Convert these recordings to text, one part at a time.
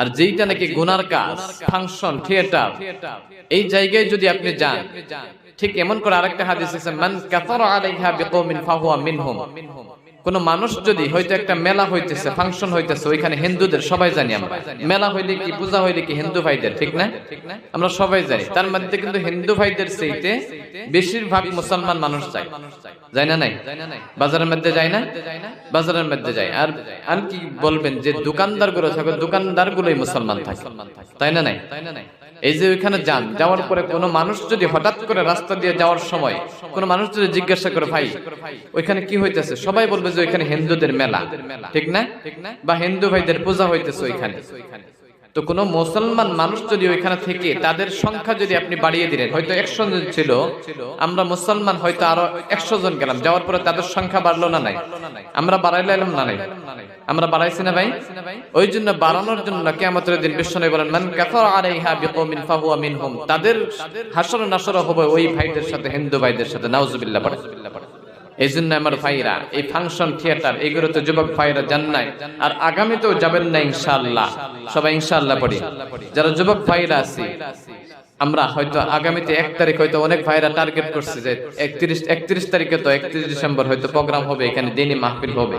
আর যেইটা নাকি গুনার কাজ ফাংশন থিয়েটার এই জায়গায় যদি আপনি যান, ঠিক এমন করে আরেকটা হাদিস আছে, মান কাফারা আলাইহা বিকৌমিন ফাহুয়া মিনহুম। কোন মানুষ যদি হয়তো একটা মেলা হইতেছে ফাংশন হইতেছে, ওইখানে হিন্দুদের, সবাই জানি আমরা। মেলা হইলে কি, পূজা হইলে কি হিন্দু ভাইদের, ঠিক না? আমরা সবাই জানি। তার মধ্যে কিন্তু হিন্দু ভাইদের সেইতে বেশিরভাগ মুসলমান মানুষ যায় যায় না নাই? বাজারের মধ্যে যায় না? বাজারের মধ্যে যায়। আর আর কি বলবেন যে দোকানদারগুলো থাকে দোকানদার গুলোই মুসলমান থাকে। তাই না নাই? এই যে ওইখানে যান, যাওয়ার পরে কোনো মানুষ যদি হঠাৎ করে রাস্তা দিয়ে যাওয়ার সময় কোনো মানুষ যদি জিজ্ঞাসা করে, ভাই, ওইখানে কি হইতেছে? সবাই বলবে যে ওইখানে হিন্দুদের মেলা, ঠিক না? বা হিন্দু ভাইদের পূজা হইতেছে ওইখানে। তো কোন মুসলমান মানুষ যদি ওইখানে থেকে তাদের সংখ্যা যদি আপনি বাড়িয়ে দিলেন, হয়তো একশো জন ছিল, আমরা মুসলমান হয়তো আরও একশো জন গেলাম, যাওয়ার পরে তাদের সংখ্যা বাড়লো না নাই? আমরা বাড়াইলে এলাম না নাই? আমরা বাড়াইছি না ভাই? ওই জন্য বাড়ানোর জন্য কেমতের দিন নবী বলেন, মান কাফার আলাইহা বিকৌমিন ফাহুয়া মিনহুম। তাদের হাসর নাসর হবে ওই ভাইদের সাথে, হিন্দু ভাইদের সাথে, নাউজুবিল্লাহ পড়ে। এই জন্য আমার ভাইরা, এই ফাংশন থিয়েটার এগুলোতে যুবক ভাইরা যান নাই। আর আগামীতেও যাবেন না ইনশাআল্লাহ। সবাই ইনশাআল্লাহ পড়ি। যারা যুবক ভাইরা আমরা হয়তো আগামীতে এক তারিখ হয়তো অনেক ভাইরা টার্গেট করছে যে একত্রিশ একত্রিশ তারিখে তো একত্রিশ ডিসেম্বর হয়তো প্রোগ্রাম হবে, এখানে দিনই মাহফিল হবে।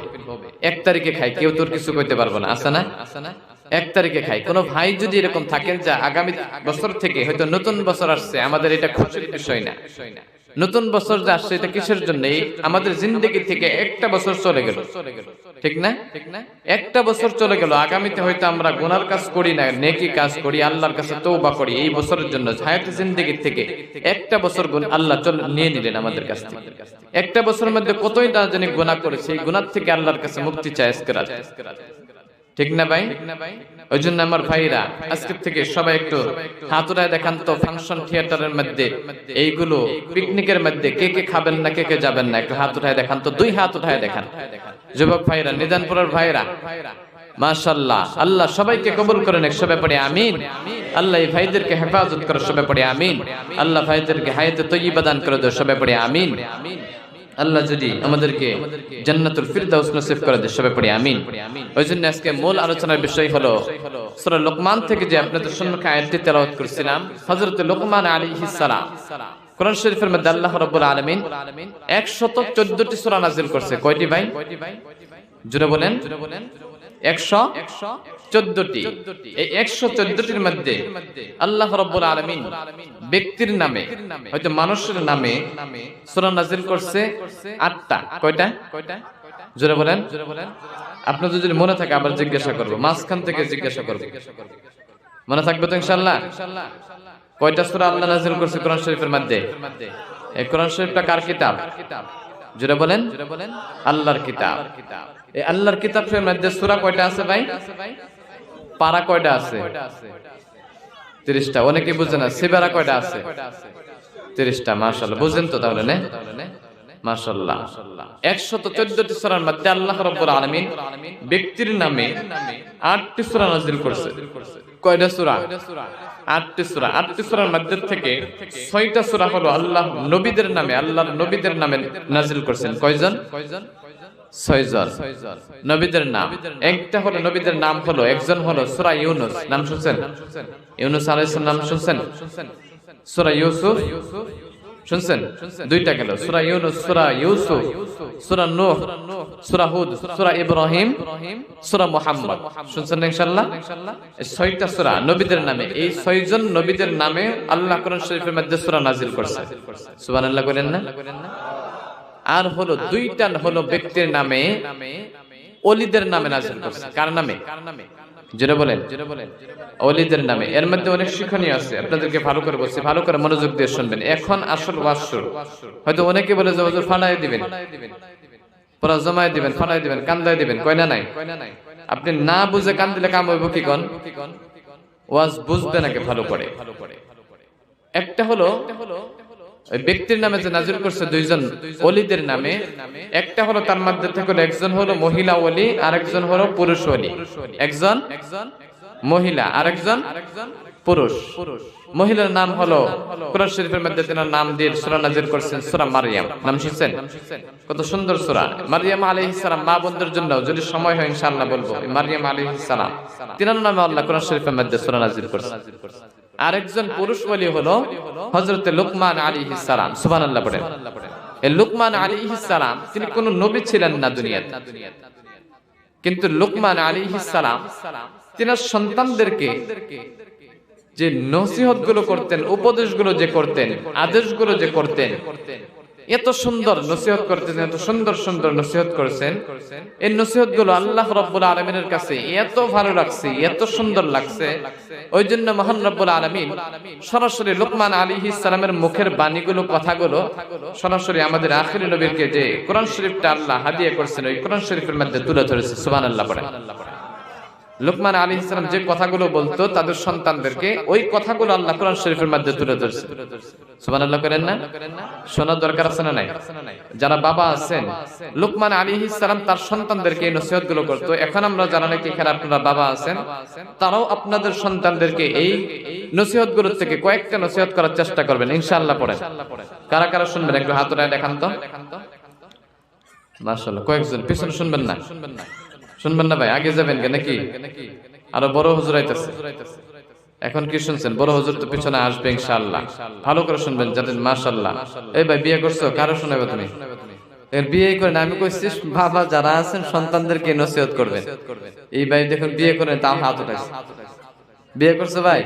এক তারিখে খাই, কেউ তোর কিছু করতে পারব না, আছে না? এক তারিখে খাই। কোনো ভাই যদি এরকম থাকেন যে আগামী বছর থেকে হয়তো নতুন বছর আসছে, আমাদের এটা খুশির বিষয় না। নতুন বছর যে আসছে, এটা কিসের জন্য? আমাদের জিন্দগি থেকে একটা বছর চলে গেল। ঠিক না? একটা বছর চলে গেল, আগামীতে হয়তো আমরা গুনার কাজ করি না, নেকি কাজ করি, আল্লাহর কাছে তৌবা করি, এই বছরের জন্য হায়াত জিন্দগি থেকে একটা বছর গুণ আল্লাহ নিয়ে নিলেন আমাদের কাছ থেকে। একটা বছরের মধ্যে কতই না জানি গুনাহ করেছে, এই গুনার থেকে আল্লাহর কাছে মুক্তি চায়। ঠিক না ভাই? ওই জন্য আমার ভাইরা, আজকের থেকে সবাই একটু হাত উঠায় দেখান তো ফাংশন থিয়েটারের মধ্যে। এইগুলো পিকনিকের মধ্যে কে কে খাবেন না, কে কে যাবেন না, একটু হাত উঠায় দেখান তো, দুই হাত উঠায় দেখান। যুবক ভাইরা, নিজানপুরের ভাইরা মাশাল্লাহ আল্লাহ সবাইকে কবুল করেন একশো ব্যাপারে আমিন। আল্লাহ এই ভাইদেরকে হেফাজত করে সবে পড়ে, আমিন। আল্লাহ ভাইদেরকে হায়াতে তৈবা দান করে দেয় সবে পড়ে, আমিন। আল্লাহ যদি আমাদেরকে জান্নাতুল ফিরদাউস নসিব করে দেয়, সবে পড়ে, আমিন। ওই জন্য আজকে মূল আলোচনার বিষয় হলো সূরা লোকমান থেকে যে আপনাদের সম্মুখে আয়াতটি তেলাওয়াত করেছিলাম, হযরত লোকমান আলাইহিস সালাম। কোরআন শরীফের মধ্যে আল্লাহ রাব্বুল আলামিন 114টি সূরা নাযিল করছে। কয়টি ভাই? জুড়ে বলেন। একশো আপনার যদি মনে থাকে, আবার জিজ্ঞাসা করব। মাঝখান থেকে জিজ্ঞাসা করব। মনে থাকবে তো ইনশাল্লাহ কয়টা সুরা আল্লাহ নাজিল করছে কোরআন শরীফের মধ্যে? কোরআন শরীফটা কার কিতাব? জোরে বলেন। আল্লাহর কিতাব। এই আল্লাহর কিতাবের মধ্যে সুরা কয়টা আছে ভাই? পারা কয়টা আছে? তিরিশটা। অনেকে বুঝে না, সিবারা কয়টা আছে? তিরিশটা মার্শাল বুঝেন তো তাহলে মাশাল্লাহ একশত চোদ্দটি সূরার মধ্যে আল্লাহ রাব্বুল আলামিন ব্যক্তির নামে আটটি সূরা নাযিল করছে। কয়টা সূরা? আটটি সূরা। আটটি সূরার মধ্যে থেকে ছয়টা সূরা হলো আল্লাহ নবীদের নামে আল্লাহর নবীদের নামে নাযিল করছেন। কয়জন? কয়জন ছয়জন। নবীদের নাম। একটা হলো নবীদের নাম হলো, একজন হলো সূরা ইউনুস। নাম শুনছেন? ইউনুস আলাইহিস নাম শুনছেন? সূরা ইউসুফ? শুনছেন? দুইটা গেল। সুরা ইউনুস সূরা ইউসুফ সূরা নূহ সূরা হুদ সূরা ইব্রাহিম সূরা মুহাম্মদ। শুনছেন না ইনশাআল্লাহ? ছয়টা সূরা নবীদের নামে এই ছয়জন নবীদের নামে আল্লাহ কোরআন শরীফের মধ্যে সুরা নাজিল করছে। সুবহানাল্লাহ করেন না? আর হলো দুইটা হলো ব্যক্তির নামে অলিদের নামে নাজিল করছে। কার নামে কার নামে? যেটা বলেন। যেটা বলেন অলিদের নামে। এর মধ্যে অনেক শিক্ষণীয় আছে। আপনাদেরকে ভালো করে বলছি, ভালো করে মনোযোগ দিয়ে শুনবেন। এখন আসল ওয়াজ শুরু। হয়তো অনেকে বলে যে হুজুর ফানায় দিবেন। পুরা জমায় দিবেন, ফানায় দিবেন, কান্দায় দিবেন। কয়না নাই? আপনি না বুঝে কান দিলে কাম হইব কি কন? ওয়াজ বুঝবে নাকি ভালো করে। একটা হলো ব্যক্তির নামে যে নাজিল করছে দুইজন অলিদের নামে, একটা হলো তার মধ্যে থেকে একজন হলো মহিলা অলি আর একজন হলো পুরুষ অলি একজন মহিলা, আরেকজন পুরুষ। মহিলার নাম হলো কোরআন শরীফের মধ্যে তিনার নাম দিয়ে সূরা নাজির করছেন সূরা মারিয়াম। নাম শুনছেন? কত সুন্দর সূরা। মারিয়াম আলাইহিস সালাম মা বোনদের জন্য যদি সময় হয় ইনশাআল্লাহ বলব। মারিয়াম আলাইহিস সালাম। তিনার নামে আল্লাহ কোরআন শরীফের মধ্যে সূরা নাজির করছেন আরেকজন পুরুষ বলি হলো হজরত লুকমান আলী ইসালাম সুবান লুকমান আলী ইসালাম তিনি কোন নবী ছিলেন না দুনিয়াতে। কিন্তু লুকমান আলী ইসালাম তিনার সন্তানদেরকে যে নসিহতগুলো করতেন, উপদেশগুলো যে করতেন, আদেশগুলো যে করতেন এত সুন্দর নসিহত করতেন এত সুন্দর সুন্দর নসিহত করেছেন। এই নসিহতগুলো আল্লাহ রব্বুল আলমিনের কাছে এত ভালো লাগছে, এত সুন্দর লাগছে। ওই জন্য মহান রব্বুল আলমিন সরাসরি লোকমান আলী ইসলামের মুখের বাণীগুলো, কথাগুলো সরাসরি আমাদের আখিরি নবীরকে যে কোরআন শরীফটা আল্লাহ হাদিয়া করছেন, ওই কোরআন শরীফের মধ্যে তুলে ধরেছে। সুবান আল্লাহ পড়ে লুকমান আলী ইসলাম যে কথাগুলো বলতো তাদের সন্তানদেরকে, ওই কথাগুলো আল্লাহ কোরআন শরীফের মধ্যে তুলে ধরছে। সুবহানাল্লাহ করেন না? শোনার দরকার আছে না নাই? যারা বাবা আছেন, লুকমান আলী ইসলাম তার সন্তানদেরকে এই নসিহতগুলো করতো। এখন আমরা জানা নাকি এখানে আপনারা বাবা আছেন, তারাও আপনাদের সন্তানদেরকে এই নসিহতগুলোর থেকে কয়েকটা নসিহত করার চেষ্টা করবেন, ইনশাআল্লাহ পড়েন। কারা কারা শুনবেন? একটু হাত উঠায় দেখান তো। মাশাআল্লাহ, কয়েকজন, পিছনে শুনবেন না শুনবেন না? শুনবেন না ভাই, আগে যাবেন কে নাকি? আরও বড় হুজুর এখন কি শুনছেন? বড় হুজুর তো পিছনে আসবে ইনশাআল্লাহ। ভালো করে শুনবেন যাদের মাশাআল্লাহ। এই ভাই, বিয়ে করছ? কারও শোনাবে তুমি? এর বিয়ে আমি কইছি, বাবা যারা আছেন, সন্তানদেরকে নসিহত করবেন। এই ভাই দেখুন বিয়ে তাও হাত উঠাইছে। বিয়ে করছ ভাই?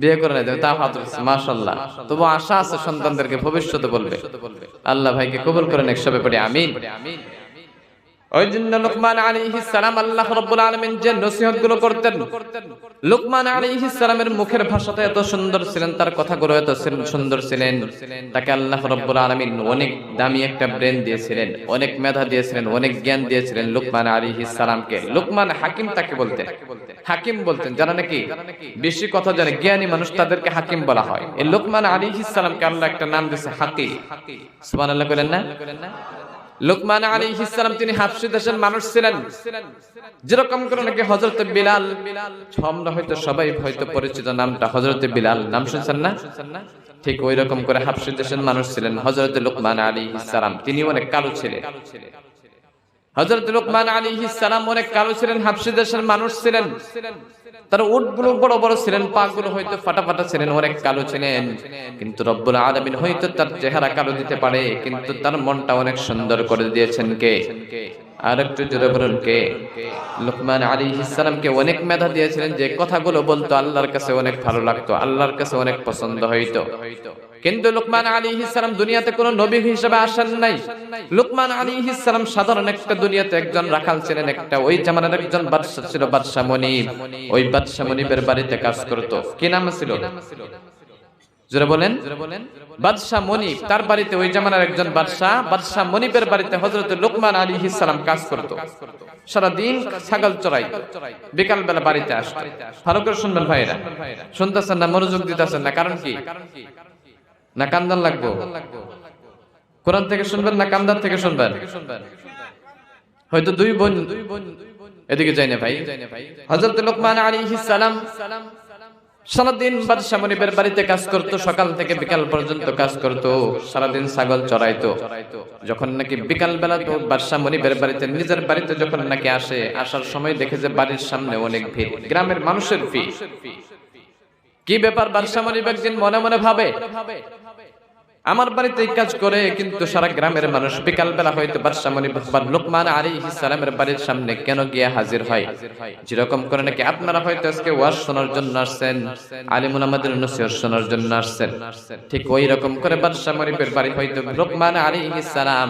বিয়ে করে নাই তাও হাত উঠেছে মাশাআল্লাহ। তবু আশা আছে সন্তানদেরকে ভবিষ্যতে বলবে। আল্লাহ ভাইকে কবুল করেন একশো ব্যাপারে আমিন। ওই জন্য লোকমান আল্লাহ যে করতেন, লোকমান মুখের ভাষাটা এত সুন্দর ছিলেন, তার কথাগুলো এত সুন্দর ছিলেন, তাকে আল্লাহ অনেক দামি একটা ব্রেন দিয়েছিলেন, অনেক মেধা দিয়েছিলেন, অনেক জ্ঞান দিয়েছিলেন লোকমান লোকমান হাকিম তাকে বলতেন। হাকিম বলতেন, যারা নাকি বেশি কথা জানে, জ্ঞানী মানুষ, তাদেরকে হাকিম বলা হয়। এই লোকমান আলাইহিস সালামকে আল্লাহ একটা নাম দিয়েছে হাকি কইলেন না? লোকমান আলী ইসলাম তিনি হাফসি দেশের মানুষ ছিলেন। যেরকম করে নাকি হজরত বিলাল, আমরা হয়তো সবাই হয়তো পরিচিত নামটা হজরত বিলাল, নাম শুনছেন না? ঠিক ওই রকম করে হাফসি দেশের মানুষ ছিলেন হজরত লোকমান আলী ইসলাম তিনি অনেক কালো ছিলেন। হজরত লোকমান আলী ইসলাম অনেক কালো ছিলেন, হাফসি দেশের মানুষ ছিলেন। তার উটগুলো বড় বড় ছিলেন, পাগুলো হয়তো ফাটা ফাটা ছিলেন, অনেক কালো ছিলেন। কিন্তু রব্বুল আলামিন হয়তো তার চেহারা কালো দিতে পারে, কিন্তু তার মনটা অনেক সুন্দর করে দিয়েছেন কে? আর একটু জোরে বলুন কে? লোকমান আলী ইসলামকে অনেক মেধা দিয়েছিলেন যে কথাগুলো বলতো, আল্লাহর কাছে অনেক ভালো লাগতো, আল্লাহর কাছে অনেক পছন্দ হইতো। কিন্তু লোকমান আলী ইসলাম দুনিয়াতে কোন নবী হিসেবে আসেন নাই। লোকমান আলী ইসলাম সাধারণ একটা দুনিয়াতে একজন রাখাল ছিলেন একটা। ওই জামানার একজন বাদশা ছিল, বাদশা মনিব। ওই বাদশা মনিবের বাড়িতে কাজ করতো। কি নাম ছিল? সারাদিন ছাগল চড়াই বিকাল বেলা বাড়িতে শুনবেন শুনতেছেন না, মনোযোগ দিতেছেন না, কারণ কি? না কান্দান লাগবো। কোরআন থেকে শুনবেন না কান্দার থেকে শুনবেন। হয়তো দুই বোন এদিকে যাই না ভাই। হজরত লোকমান আলী সালাম সারাদিন বাড়িতে কাজ করত, সকাল থেকে বিকাল পর্যন্ত কাজ করত, সারাদিন ছাগল চড়াইতো। যখন নাকি বিকাল বেলা তো বাড়িতে, নিজের বাড়িতে যখন নাকি আসে, আসার সময় দেখে যে বাড়ির সামনে অনেক ভিড়, গ্রামের মানুষের ভিড়। কি ব্যাপার বাদশাহ একদিন মনে মনে ভাবে? আমার বাড়িতে এই কাজ করে, কিন্তু সারা গ্রামের মানুষ বিকাল বেলা হয়তো বাদশাহ মনিব লোকমান আলী ইসলামের বাড়ির সামনে কেন গিয়ে হাজির হয়? যেরকম করে নাকি আপনারা হয়তো আজকে ওয়াজ শোনার জন্য আসছেন, আলিমুল আমাদের নসিহত শোনার জন্য আসছেন। ঠিক ওই রকম করে বাদশাহ মনিবের বাড়ি হয়তো লোকমান আলী ইসলাম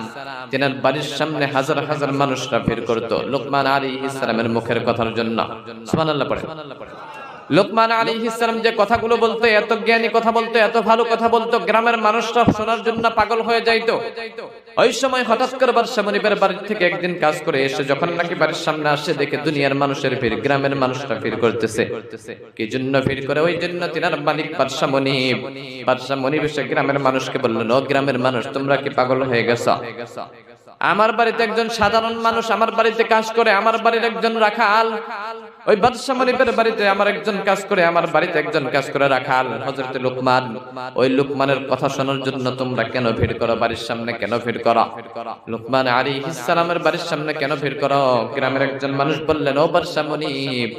তেনার বাড়ির সামনে হাজার হাজার মানুষরা ভিড় করতো লোকমান আলী ইসলামের মুখের কথার জন্য। সুবহানাল্লাহ পড়ে লোকমান আলী ইসলাম যে কথাগুলো বলতো, এত জ্ঞানী কথা বলতো, এত ভালো কথা বলতো, গ্রামের মানুষরা শোনার জন্য পাগল হয়ে যাইতো। ওই সময় হঠাৎ করে বাদশাহ মনিবের বাড়ি থেকে একদিন কাজ করে এসে যখন নাকি বাড়ির সামনে আসে, দেখে দুনিয়ার মানুষের ভিড়, গ্রামের মানুষরা ভিড় করতেছে। কি জন্য ভিড় করে? ওই জন্য তিনার মালিক বাদশাহ মনিব বাদশাহ মনিব এসে গ্রামের মানুষকে বললেন ও গ্রামের মানুষ, তোমরা কি পাগল হয়ে গেছ? আমার বাড়িতে একজন সাধারণ মানুষ, আমার বাড়িতে কাজ করে, আমার বাড়ির একজন রাখাল। ওই বাদশাহ মনিবের বাড়িতে আমার একজন কাজ করে, আমার বাড়িতে একজন কাজ করে রাখাল হজরত লুকমান। ওই লুকমানের কথা শোনার জন্য তোমরা কেন ভিড় করো, বাড়ির সামনে কেন ভিড় করো? লুকমান আলী ইসালামের বাড়ির সামনে কেন ভিড় করো? গ্রামের একজন মানুষ বললেন, ও বাদশাহ মনিব,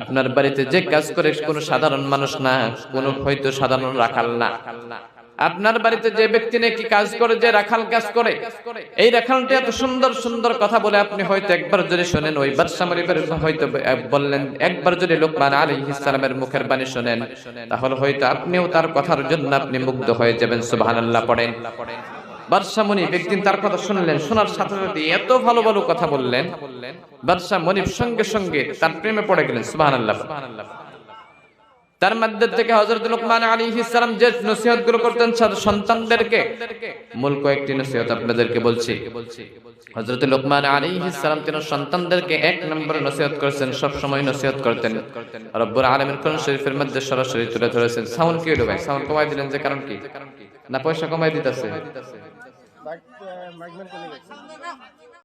আপনার বাড়িতে যে কাজ করে কোনো সাধারণ মানুষ না, কোনো হয়তো সাধারণ রাখাল না। আপনার বাড়িতে যে ব্যক্তি নাকি কাজ করে, যে রাখাল কাজ করে, এই রাখালটি এত সুন্দর সুন্দর কথা বলে আপনি হয়তো একবার যদি শোনেন ওই বাদশাহ মরিবের হয়তো বললেন, একবার যদি লোকমান আলী ইসলামের মুখের বাণী শোনেন, তাহলে হয়তো আপনিও তার কথার জন্য আপনি মুগ্ধ হয়ে যাবেন, সুবহানাল্লাহ পড়েন। বাদশাহ মনিব কথা শুনলেন, শোনার সাথে সাথে এত ভালো ভালো কথা বললেন বাদশাহ মনিব সঙ্গে সঙ্গে তার প্রেমে পড়ে গেলেন, সুবহানাল্লাহ। তার মধ্যে থেকে হযরত লোকমান আলাইহিস সালাম যে নসিহতগুলো করতেন সন্তানদেরকে, মূল কয়েকটি নসিহত আপনাদেরকে বলছি। হযরত লোকমান আলাইহিস সালাম তিনি সন্তানদেরকে এক নম্বরে নসিহত করেছেন, সব সময় নসিহত করতেন। রব্বুল আলামিন কোরআন শরীফের মধ্যে সরাসরি তুলে ধরেছেন। সাউন্ড কি হলো সাউন্ড কমাই দিলেন যে কারণ কি? না, পয়সা কমাই দিতেছে।